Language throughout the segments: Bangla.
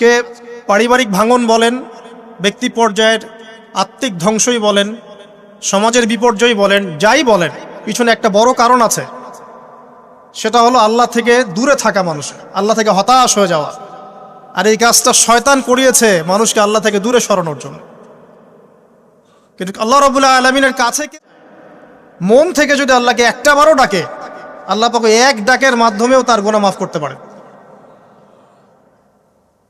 আজকে পারিবারিক ভাঙন বলেন, ব্যক্তি পর্যায়ের আত্মিক ধ্বংসই বলেন, সমাজের বিপর্যয় বলেন, যাই বলেন, পিছনে একটা বড় কারণ আছে। সেটা হলো আল্লাহ থেকে দূরে থাকা মানুষ, আল্লাহ থেকে হতাশ হয়ে যাওয়া। আর এই কাজটা শয়তান করিয়েছে মানুষকে আল্লাহ থেকে দূরে সরানোর জন্য। কিন্তু আল্লাহ রবুল্লাহ আলমিনের কাছে মন থেকে যদি আল্লাহকে একটা বারও ডাকে, আল্লাহ পাকে এক ডাকের মাধ্যমেও তার গোনা মাফ করতে পারে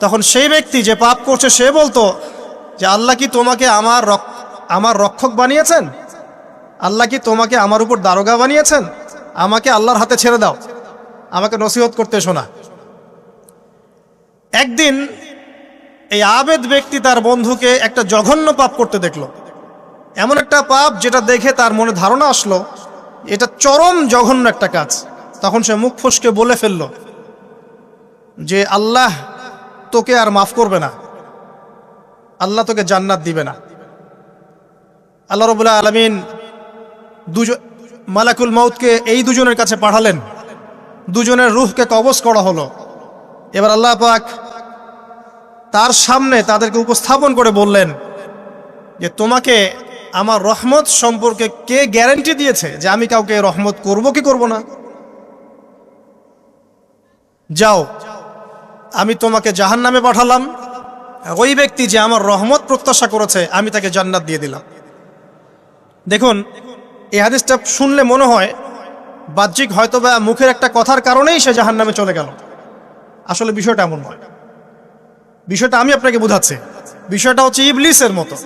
তখন সেই ব্যক্তি যে পাপ করছে, সে বলতো যে, আল্লাহ কি তোমাকে আমার আমার রক্ষক বানিয়েছেন? আল্লাহ কি তোমাকে আমার উপর দারোগা বানিয়েছেন? আমাকে আল্লাহর হাতে ছেড়ে দাও। আমাকে নসিহত করতে শোনা একদিন এই আবেদ ব্যক্তি তার বন্ধুকে একটা জঘন্য পাপ করতে দেখল। এমন একটা পাপ যেটা দেখে তার মনে ধারণা আসলো, এটা চরম জঘন্য একটা কাজ। তখন সে মুখ ফসকে বলে ফেলল যে, আল্লাহ তোকে আর মাফ করবে না। আল্লাহ তোকে জান্নাত দিবে না। আল্লাহ রবুল্লাহ আলমিন দুজন মালাকুল মৌতকে এই দুজনের কাছে পাঠালেন। দুজনের রুহকে কবজ করা হলো। এবার আল্লাহ পাক তার সামনে তাদেরকে উপস্থাপন করে বললেন যে, তোমাকে আমার রহমত সম্পর্কে কে গ্যারান্টি দিয়েছে যে আমি কাউকে রহমত করব কি করব না? যাও। আমি তোমাকে জাহান নামে পাঠালাম। ওই ব্যক্তি যে আমার রহমত প্রত্যাশা করেছে, আমি তাকে জান্নাত দিয়ে দিলাম। দেখুন, এই হাদিসটা শুনলে মনে হয়, বাহ্যিক হয়তো বা মুখের একটা কথার কারণেই সে জাহান নামে চলে গেল। আসলে বিষয়টা এমন নয়। বিষয়টা আমি আপনাকে বোঝাচ্ছি। বিষয়টা হচ্ছে ইবলিসের মতো।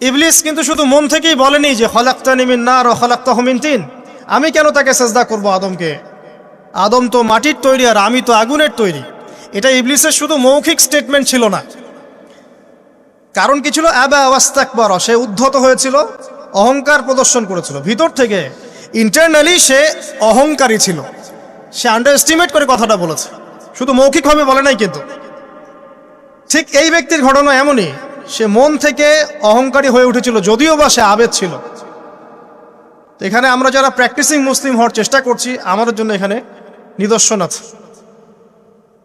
ইবলিস কিন্তু শুধু মন থেকেই বলেনি যে হলাক্তা নিমিন না আর হলাক্তা হমিন তিন। আমি কেন তাকে সেজদা করব আদমকে? আদম তো মাটির তৈরি আর আমি তো আগুনের তৈরি। এটা ইবলিসের শুধু মৌখিক স্টেটমেন্ট ছিল না। কারণ কি ছিল? অ্যাবা আওয়াস্তাকবার সে উদ্ধত হয়েছিল, অহংকার প্রদর্শন করেছিল। ভিতর থেকে ইন্টারনালি সে অহংকারী ছিল। সে আন্ডার এস্টিমেট করে কথাটা বলেছে। শুধু মৌখিকভাবে বলে নাই কিন্তু। ঠিক এই ব্যক্তির ঘটনা এমনই, সে মন থেকে অহংকারী হয়ে উঠেছিল, যদিও বা সে আবেদ ছিল। এখানে আমরা যারা প্র্যাকটিসিং মুসলিম হওয়ার চেষ্টা করছি, আমাদের জন্য এখানে নিদর্শন আছে।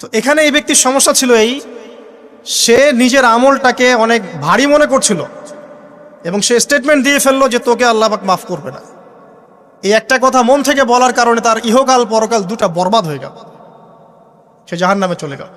তো এখানে এই ব্যক্তির সমস্যা ছিল এই, সে নিজের আমলটাকে অনেক ভারী মনে করছিল এবং সে স্টেটমেন্ট দিয়ে ফেলল যে তোকে আল্লাহ পাক মাফ করবে না। এই একটা কথা মন থেকে বলার কারণে তার ইহকাল পরকাল দুটা বরবাদ হয়ে গেল। সে জাহান নামে চলে গেল।